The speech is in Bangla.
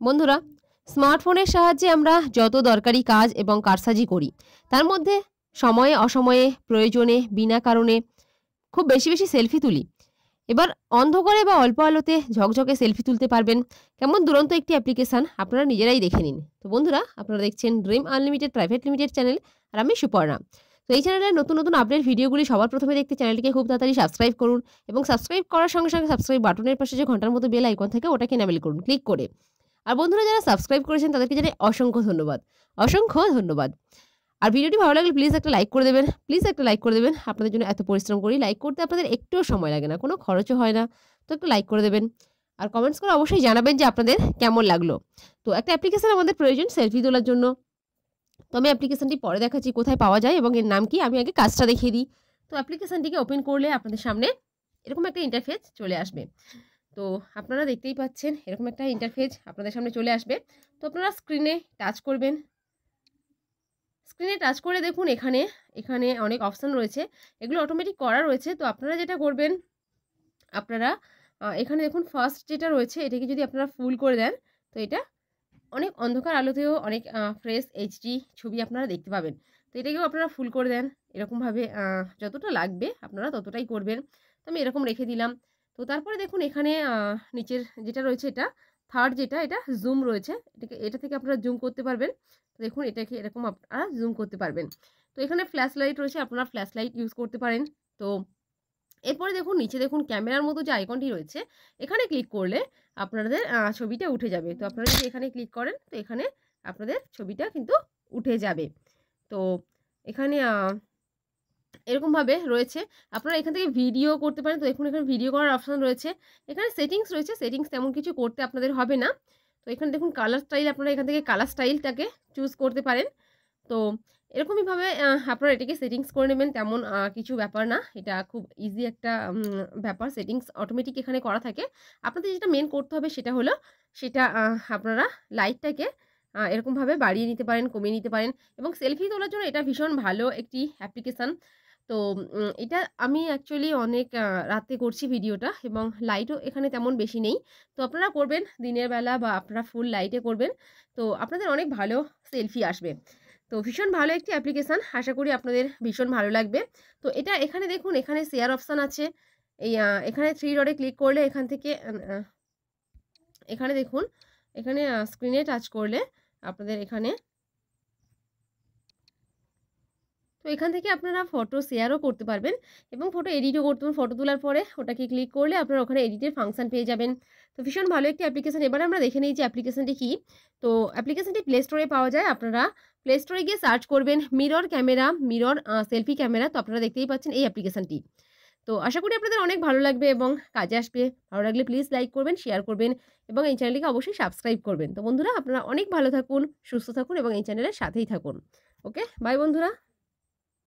বন্ধুরা স্মার্টফোনের সাহায্যে আমরা যত দরকারি কাজ এবং কারসাজি করি, তার মধ্যে সময়ে অসময়ে, প্রয়োজনে, বিনা কারণে খুব বেশি বেশি সেলফি তুলি। এবার অন্ধকারে বা অল্প আলোতে ঝকঝকে সেলফি তুলতে পারবেন। কেমন দুরন্ত একটি অ্যাপ্লিকেশান আপনারা নিজেরাই দেখে নিন। তো বন্ধুরা, আপনারা দেখছেন Dream Unlimited Private Limited channel আর আমি সুপর্ণা। তো এই চ্যানেলের নতুন নতুন আপডেট ভিডিওগুলি সবার প্রথমে দেখতে চ্যানেলটিকে খুব তাড়াতাড়ি সাবস্ক্রাইব করুন এবং সাবস্ক্রাইব করার সঙ্গে সঙ্গে সাবস্ক্রাইব বাটনের পাশে যে ঘণ্টার মতো বেল আইকন থাকে, ওটাকে এনাবেল করুন। ক্লিক করে। আর বন্ধুরা যারা সাবস্ক্রাইব করেছেন, তাদেরকে জানাই অসংখ্য ধন্যবাদ। অসংখ্য ধন্যবাদ। আর ভিডিওটি ভালো লাগলে প্লিজ একটা লাইক করে দেবেন। প্লিজ একটা লাইক করে দেবেন। আপনাদের জন্য এত পরিশ্রম করি লাইক করতে আপনাদের একটুও সময় লাগে না, কোনো খরচও হয় না। তো একটু লাইক করে দেবেন। আর কমেন্টস করে অবশ্যই জানাবেন যে আপনাদের কেমন লাগল। তো একটা অ্যাপ্লিকেশান আমাদের প্রয়োজন সেলফি তোলার জন্য। তো আমি অ্যাপ্লিকেশানটি পরে দেখাচ্ছি, কোথায় পাওয়া যায় এবং এর নাম কি, আমি আগে কাজটা দেখিয়ে দিই। তো অ্যাপ্লিকেশানটিকে ওপেন করলে আপনাদের সামনে এরকম একটা ইন্টারফেস চলে আসবে। তো আপনারা দেখতেই পাচ্ছেন এরকম একটা ইন্টারফেস আপনাদের সামনে চলে আসবে। তো আপনারা স্ক্রিনে টাচ করবেন। স্ক্রিনে টাচ করে দেখুন এখানে এখানে অনেক অপশান রয়েছে। এগুলো অটোমেটিক করা রয়েছে। তো আপনারা যেটা করবেন, আপনারা এখানে দেখুন ফার্স্ট যেটা রয়েছে, এটাকে যদি আপনারা ফুল করে দেন, তো এটা অনেক অন্ধকার আলোতেও অনেক ফ্রেশ এইচডি ছবি আপনারা দেখতে পাবেন। তো এটাকেও আপনারা ফুল করে দেন। এরকমভাবে যতটা লাগবে আপনারা ততটাই করবেন। তো আমি এরকম রেখে দিলাম। তো তারপরে দেখুন এখানে নিচের যেটা রয়েছে এটা থার্ড যেটা, এটা জুম রয়েছে। এটাকে, এটা থেকে আপনারা জুম করতে পারবেন। দেখুন এটাকে এরকম আপনারা জুম করতে পারবেন। তো এখানে ফ্ল্যাশ লাইট রয়েছে, আপনারা ফ্ল্যাশ লাইট ইউজ করতে পারেন। তো এরপরে দেখুন, নিচে দেখুন ক্যামেরার মতো যে আইকনটি রয়েছে, এখানে ক্লিক করলে আপনাদের ছবিটা উঠে যাবে। তো আপনারা যদি এখানে ক্লিক করেন, তো এখানে আপনাদের ছবিটা কিন্তু উঠে যাবে। তো এখানে এরকমভাবে রয়েছে। আপনারা এখান থেকে ভিডিও করতে পারেন। তো এখন এখানে ভিডিও করার অপশান রয়েছে। এখানে সেটিংস রয়েছে। সেটিংস তেমন কিছু করতে আপনাদের হবে না। তো এখানে দেখুন কালার স্টাইল আপনারা এখান থেকে কালার স্টাইলটাকে চুজ করতে পারেন। তো এরকমইভাবে আপনারা এটাকে সেটিংস করে নেবেন। তেমন কিছু ব্যাপার না। এটা খুব ইজি একটা ব্যাপার। সেটিংস অটোমেটিক এখানে করা থাকে। আপনাদের যেটা মেন করতে হবে সেটা হলো, সেটা আপনারা লাইটটাকে এরকমভাবে বাড়িয়ে নিতে পারেন, কমিয়ে নিতে পারেন। এবং সেলফি তোলার জন্য এটা ভীষণ ভালো একটি অ্যাপ্লিকেশান তো এটা আমি অ্যাকচুয়ালি অনেক রাতে করছি ভিডিওটা এবং লাইটও এখানে তেমন বেশি নেই। তো আপনারা করবেন, দিনের বেলা বা আপনারা ফুল লাইটে করবেন। তো আপনাদের অনেক ভালো সেলফি আসবে। তো ভীষণ ভালো একটি অ্যাপ্লিকেশান আশা করি আপনাদের ভীষণ ভালো লাগবে। তো এটা এখানে দেখুন, এখানে শেয়ার অপশান আছে। এই এখানে থ্রি ডটে ক্লিক করলে এখান থেকে এখানে দেখুন, এখানে স্ক্রিনে টাচ করলে আপনাদের এখানে তো এখান থেকে আপনারা ফটো শেয়ারও করতে পারবেন এবং ফটো এডিটও করতে পারবেন। ফটো তোলার পরে ওটাকে ক্লিক করলে আপনারা ওখানে এডিটের ফাংশন পেয়ে যাবেন। তো ভীষণ ভালো একটি অ্যাপ্লিকেশান এবার আমরা দেখে নিই যে অ্যাপ্লিকেশানটি কী। তো অ্যাপ্লিকেশানটি প্লে স্টোরে পাওয়া যায়। আপনারা প্লে স্টোরে গিয়ে সার্চ করবেন mirror camera mirror selfie camera তো আপনারা দেখতেই পাচ্ছেন এই অ্যাপ্লিকেশানটি তো আশা করি আপনাদের অনেক ভালো লাগবে এবং কাজে আসবে। ভালো লাগলে প্লিজ লাইক করবেন শেয়ার করবেন এবং এই চ্যানেলটিকে অবশ্যই সাবস্ক্রাইব করবেন। তো বন্ধুরা, আপনারা অনেক ভালো থাকুন, সুস্থ থাকুন এবং এই চ্যানেলের সাথেই থাকুন। ওকে বাই বন্ধুরা।